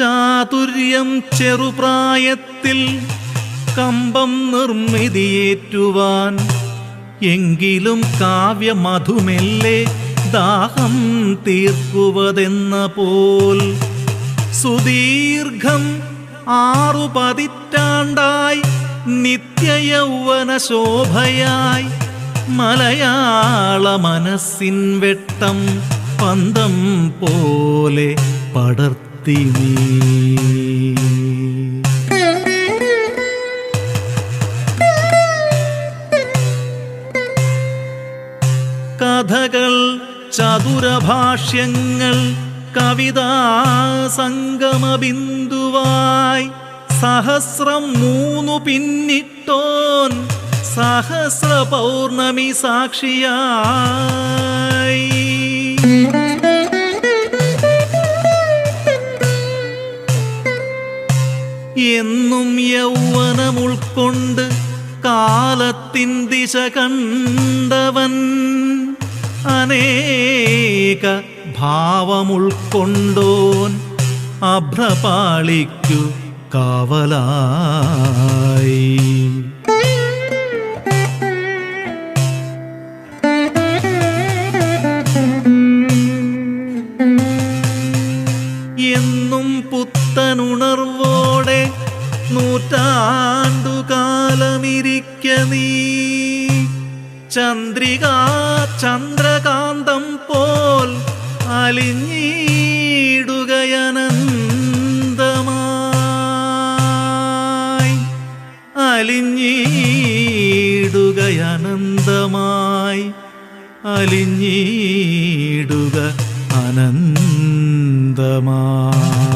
ബാല്യം ചെറുപ്രായത്തിൽ കമ്പം നിർമ്മിതിയേറ്റുവാൻ എങ്കിലും കാവ്യമധുമെല്ലെ ദാഹം തീർക്കുവതെന്ന പോൽ സുദീർഘം ആറു പതിറ്റാണ്ടായി നിത്യയൗവന ശോഭയായി മലയാള മനസ്സിൻ വെട്ടം പന്തം പോലെ പടർത്തി കഥകൾ ചതുരഭാഷ്യങ്ങൾ കവിതാ സംഗമബിന്ദുവായി സഹസ്രം മൂന്നു പിന്നിട്ടോൻ സഹസ്ര പൗർണമി സാക്ഷിയായി. എന്നും യൗവനം ഉൾക്കൊണ്ട് കാലത്തിൻ ദിശ കണ്ടവൻ. അനേക ഭാവമുൾക്കൊണ്ടോൻ അഭ്രപാളിക്കു കാവലായി. എന്നും പുത്തനുണർവോടെ നൂറ്റാണ്ടുകാലമിരിക്ക നീ. ചന്ദ്രിക ചന്ദ്രകാന്തം പോൽ അലിഞ്ഞിടുകയനന്തമായി. അലിഞ്ഞിടുകയനന്തമായി. അലിഞ്ഞിടുക അനന്തമായി